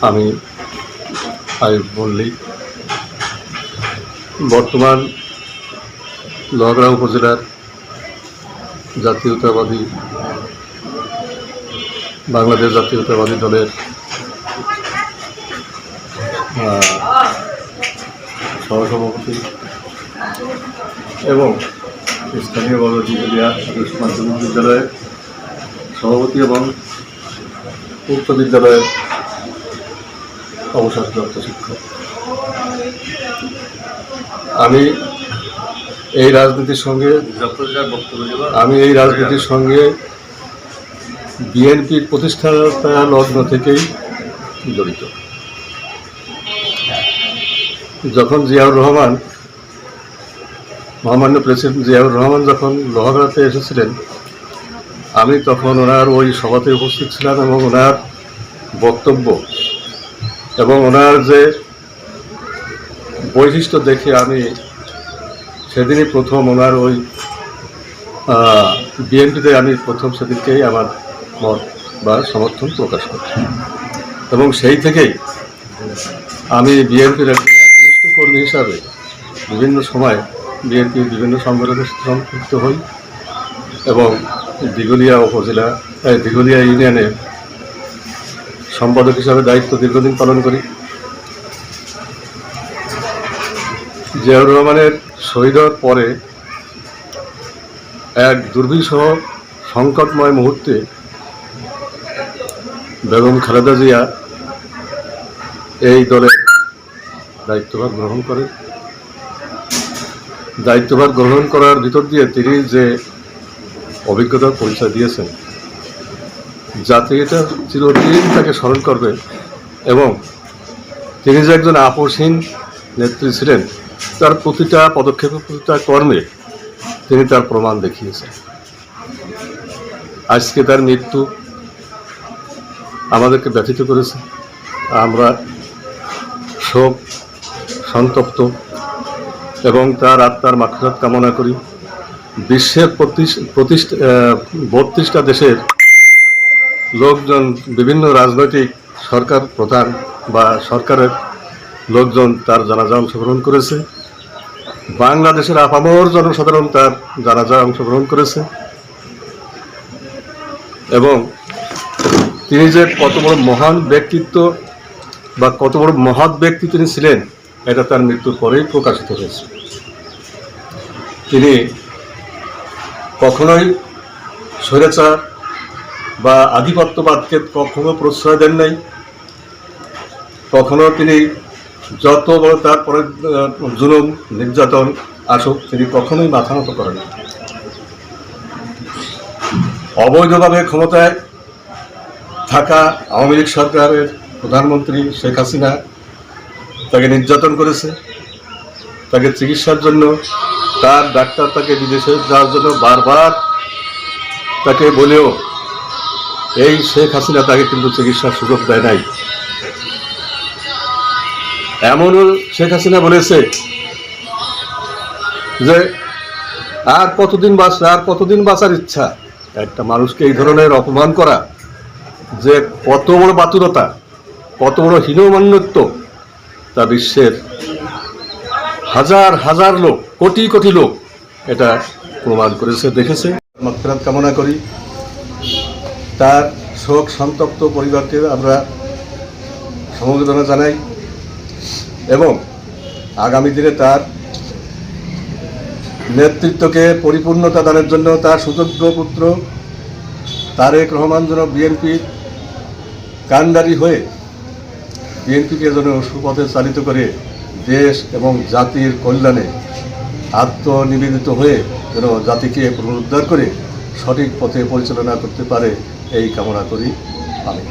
আমি আয়ুব বললি, বর্তমান লোহাগড়া উপজেলার জাতীয়তাবাদী, বাংলাদেশ জাতীয়তাবাদী দলের সহসভাপতি এবং স্থানীয় আদর্শ মাধ্যমিক বিদ্যালয়ের সভাপতি এবং উক্ত বিদ্যালয়ের অবসরপ্রাপ্ত শিক্ষক। আমি এই রাজনীতির সঙ্গে আমি এই রাজনীতির সঙ্গে বিএনপির প্রতিষ্ঠাতা লগ্ন থেকেই জড়িত। যখন জিয়াউর রহমান মহামান্য প্রেসিডেন্ট জিয়াউর রহমান যখন লোহাগড়াতে এসেছিলেন আমি তখন ওনার ওই সভাতে উপস্থিত ছিলাম এবং ওনার বক্তব্য এবং ওনার যে বৈশিষ্ট্য দেখে আমি সেদিনই প্রথম ওনার ওই বিএনপিতে আমি প্রথম সেদিনকেই আমার মত বা সমর্থন প্রকাশ করছি। এবং সেই থেকেই আমি বিএনপির একজন কর্মী হিসাবে বিভিন্ন সময় বিএনপির বিভিন্ন সংগঠনের সম্পৃক্ত হই এবং দিঘলিয়া উপজেলা, এই দিঘলিয়া ইউনিয়নের সম্পাদক হিসাবে দায়িত্ব দীর্ঘদিন পালন করি। জিয়াউর রহমানের শহীদ হওয়ার পরে এক দুর্বিষহ, সংকটময় মুহূর্তে বেগম খালেদা জিয়া এই দলের দায়িত্বভার গ্রহণ করেন। দায়িত্বভার গ্রহণ করার ভিতর দিয়ে তিনি যে অভিজ্ঞতার পরিচয় দিয়েছেন। যাতে এটা চিরদিন তাকে স্মরণ করবে এবং তিনি যে একজন আপোষহীন নেত্রী ছিলেন, তার প্রতিটা পদক্ষেপে, প্রতিটা কর্মে তিনি তার প্রমাণ দেখিয়েছেন। আজকে তার মৃত্যু আমাদেরকে ব্যথিত করেছে। আমরা শোক, সন্তপ্ত এবং তার আত্মার মাখরাত কামনা করি। বিশ্বের বত্রিশটা দেশের লোকজন, বিভিন্ন রাজনৈতিক সরকার প্রধান বা সরকারের লোকজন তার জানাজা অংশগ্রহণ করেছে। বাংলাদেশের আপামর জনসাধারণ তার জানাজা অংশগ্রহণ করেছে। এবং তিনি যে কত বড় মহান ব্যক্তিত্ব বা কত বড় মহৎ ব্যক্তি তিনি ছিলেন, এটা তার মৃত্যুর পরেই প্রকাশিত হয়েছে। তিনি কখনোই স্বৈরাচার বা আধিপত্যবাদকে কখনো প্রশ্রয় দেন নাই। কখনো তিনি যত বড় তারপরে জুলুম, নির্যাতন আসুক, তিনি কখনোই মাথা নত করেন অবৈধভাবে ক্ষমতায় থাকা আওয়ামী লীগ সরকারের প্রধানমন্ত্রী শেখ হাসিনা তাকে নির্যাতন করেছে, তাকে চিকিৎসার জন্য তার ডাক্তার তাকে বিদেশে যাওয়ার জন্য বারবার তাকে বলেও এই শেখ হাসিনা তাকে কিন্তু চিকিৎসার সুযোগ দেয় নাই। এমনও শেখ হাসিনা বলেছে যে, আর কতদিন বাঁচ, আর কতদিন বাঁচার ইচ্ছা? একটা মানুষকে এই ধরনের অপমান করা যে কত বড় বাতুরতা, কত বড় হীনমান্যত্ব তা বিশ্বের হাজার হাজার লোক, কোটি কোটি লোক এটা প্রমাণ করেছে, দেখেছে। কামনা করি। তার শোক সন্তপ্ত পরিবারকে আমরা সমবেদনা জানাই এবং আগামী দিনে তার নেতৃত্বকে পরিপূর্ণতা দানের জন্য তার সুযোগ্য পুত্র তারেক রহমান যেন বিএনপির কান্ডারি হয়ে বিএনপিকে যেন সুপথে চালিত করে দেশ এবং জাতির কল্যাণে আত্মনিবেদিত হয়ে যেন জাতিকে পুনরুদ্ধার করে সঠিক পথে পরিচালনা করতে পারে এই কামনা করি আমি।